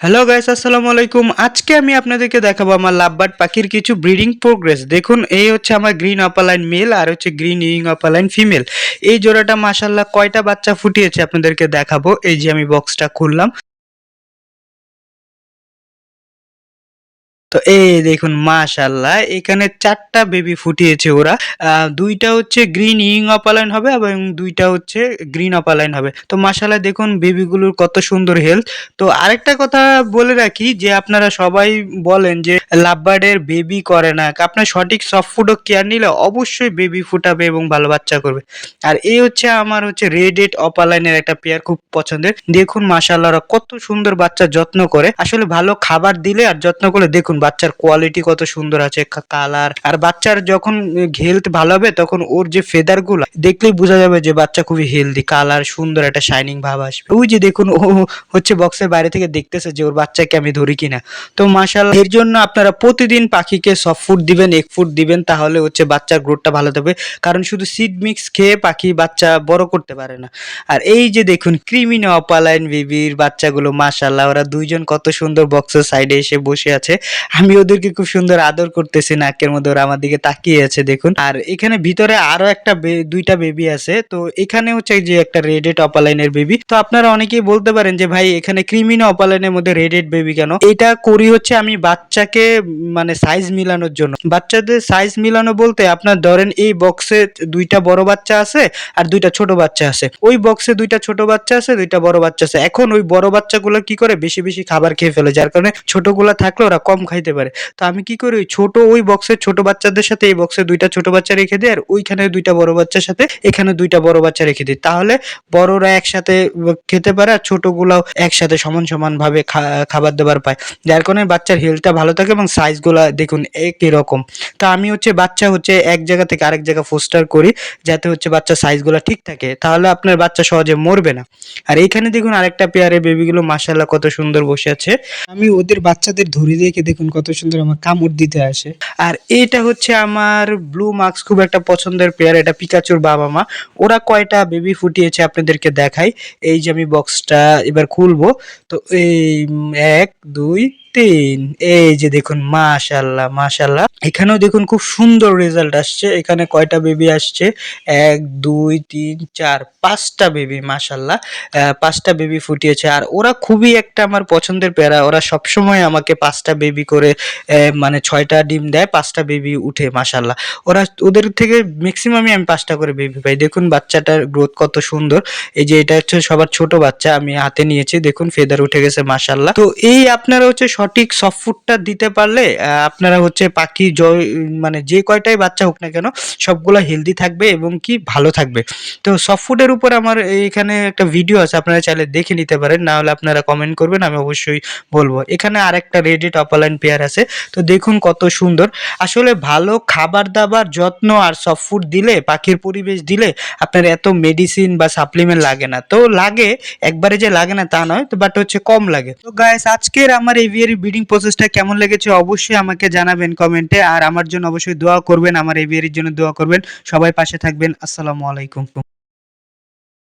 Hello guys আসসালামু আলাইকুম আজকে আমি আপনাদেরকে দেখাবো আমার লাভবার্ড পাখির কিছু ব্রিডিং প্রোগ্রেস। দেখুন, এই হচ্ছে আমার গ্রিন অপালাইন মেল আর হচ্ছে গ্রিন ইউইং অপালাইন ফিমেল। এই জোড়াটা মাসাল্লাহ কয়টা বাচ্চা ফুটিয়েছে আপনাদেরকে দেখাবো। এই যে আমি বক্সটা খুললাম। তো এই দেখুন মাশাল্লাহ এখানে চারটা বেবি ফুটিয়েছে ওরা। দুইটা হচ্ছে গ্রিন ইং অপালাইন হবে এবং দুইটা হচ্ছে গ্রিন অপালাইন হবে। তো মাশাল্লাহ দেখুন বেবিগুলোর কত সুন্দর হেলথ তো আরেকটা কথা বলে রাখি, যে আপনারা সবাই বলেন যে লাভবার্ডের বেবি করে না। আপনার সঠিক সফট ফুড কেয়ার নিলে অবশ্যই বেবি ফুটাবে এবং ভালো বাচ্চা করবে। আর এই হচ্ছে আমার হচ্ছে রেডেড অপালাইনের একটা পেয়ার খুব পছন্দের। দেখুন মাশাল্লাহ ওরা কত সুন্দর বাচ্চার যত্ন করে। আসলে ভালো খাবার দিলে আর যত্ন করলে, দেখুন বাচ্চার কোয়ালিটি কত সুন্দর আছে কালার আর বাচ্চার যখন হেলথ ভালো হবে, তখন ওর যে ফেদারগুলো, দেখলেই বোঝা যাবে যে বাচ্চা খুবই হেলদি কালার সুন্দর একটা শাইনিং ভাব আসবে। ওই যে দেখুন, ও হচ্ছে বক্সের বাইরে থেকে দেখতেছে যে ওর বাচ্চাকে আমি ধরি কিনা। তো মাশাল্লাহ এর জন্য আপনারা প্রতিদিন পাখিকে সফট ফুড দিবেন এক ফুড দিবেন, তাহলে হচ্ছে বাচ্চার গ্রোথটা ভালো থাকবে। কারণ শুধু সিড মিক্স খেয়ে পাখি বাচ্চা বড় করতে পারে না। আর এই যে দেখুন ক্রিমিনো অপালাইন বেবির বাচ্চাগুলো মাশাল্লাহ ওরা দুইজন কত সুন্দর বক্সের সাইডে এসে বসে আছে। আমি ওদেরকে খুব সুন্দর আদর করতেছি, নাকের মধ্যে ওরা আমার দিকে তাকিয়ে আছে, দেখুন। আর এখানে ভিতরে আরও একটা দুইটা বেবি আছে, তো এখানে হচ্ছে যে একটা রেডেড অপালাইনের বেবি তো আপনারা অনেকেই বলতে পারেন যে, ভাই, এখানে ক্রিমিনো অপালাইনের মধ্যে রেডেড বেবি কেন? এটা করি হচ্ছে আমি বাচ্চাকে মানে সাইজ মিলানোর জন্য। বাচ্চাদের সাইজ মিলানো বলতে আপনার ধরেন এই বক্সে দুইটা বড় বাচ্চা আছে আর দুইটা ছোট বাচ্চা আছে। ওই বক্সে দুইটা ছোট বাচ্চা আছে, দুইটা বড় বাচ্চা আছে। এখন ওই বড় বাচ্চাগুলো কি করে? বেশি বেশি খাবার খেয়ে ফেলে, যার কারণে ছোটগুলা থাকলে ওরা কম খাইতে পারে। তো আমি কি করি? ছোট, ওই বক্সের ছোট বাচ্চাদের সাথে এই বক্সে দুইটা ছোট বাচ্চা রেখে দিই, আর ওইখানে দুইটা বড় বাচ্চার সাথে এখানে দুইটা বড় বাচ্চা রেখে দিই। তাহলে বড়রা একসাথে খেতে পারে, আর ছোটগুলাও একসাথে সমান সমান ভাবে খা- খাবার দাবার পায়। যার কারণে বাচ্চার হেলথটা ভালো থাকে এবং সাইজগুলা দেখুন একই রকম। তো আমি হচ্ছে বাচ্চা হচ্ছে এক জায়গা থেকে আরেক জায়গা ফোস্টার করি, যাতে হচ্ছে বাচ্চার সাইজগুলো ঠিক থাকে। তাহলে আপনার বাচ্চা সহজে মরবে না। আর এইখানে দেখুন আরেকটা পেয়ারে বেবিগুলো মাশাল্লাহ কত সুন্দর বসে আছে। আমি ওদের বাচ্চাদের ধরে দেখে দেখুন কত সুন্দর আমার কামড় দিতে আসে। আর এটা হচ্ছে আমার ব্লু মার্কস খুব একটা পছন্দের পেয়ার এটা পিকাচুর বাবা মা। ওরা কয়টা বেবি ফুটিয়েছে আপনাদেরকে দেখাই। এই যে আমি বক্সটা এবার খুলবো। তো এই, এক, দুই তিন এই যে দেখুন মাশাল্লাহ মাশাল্লাহ এখানেও দেখুন খুব সুন্দর রেজাল্ট আসছে। এখানে কয়টা বেবি আসছে? এক, দুই, তিন, চার, পাঁচটা বেবি মাশাল্লাহ পাঁচটা বেবি ফুটিয়েছে। আর ওরা খুবই একটা আমার পছন্দের প্যারা। ওরা সবসময় আমাকে পাঁচটা বেবি করে মানে ছয়টা ডিম দেয়, পাঁচটা বেবি উঠে মাশাল্লাহ ওরা, ওদের থেকে ম্যাক্সিমামই আমি পাঁচটা করে বেবি পাই। দেখুন বাচ্চাটার গ্রোথ কত সুন্দর। এই যে এটা হচ্ছে সবার ছোট বাচ্চা, আমি হাতে নিয়েছি। দেখুন ফেদার উঠে গেছে মাশাল্লাহ তো এই আপনারা হচ্ছে সঠিক সফট ফুডটা দিতে পারলে আপনারা হচ্ছে পাখি, জয় মানে যে কয়টাই বাচ্চা হোক না কেন, সবগুলো হেলদি থাকবে এবং কি ভালো থাকবে। তো সফট ফুডের উপর আমার এখানে একটা ভিডিও আছে, আপনারা চাইলে দেখে নিতে পারেন, না হলে আপনারা কমেন্ট করবেন, আমি অবশ্যই বলব। এখানে আরেকটা রেডি অপালাইন পেয়ার আছে, তো দেখুন কত সুন্দর। আসলে ভালো খাবার দাবার, যত্ন আর সফট ফুড দিলে, পাখির পরিবেশ দিলে আপনার এত মেডিসিন বা সাপ্লিমেন্ট লাগে না। তো লাগে, একবারে যে লাগে না তা নয়, তো বাট হচ্ছে কম লাগে। তো গাইস আজকের আমার এভিয়ারি ব্রিডিং প্রসেসটা কেমন লেগেছে অবশ্যই আমাকে জানাবেন কমেন্টে আর আমার জন্য অবশ্যই দোয়া করবেন, আমার এই বিয়ের জন্য দোয়া করবেন। সবাই পাশে থাকবেন, আসসালামু আলাইকুম।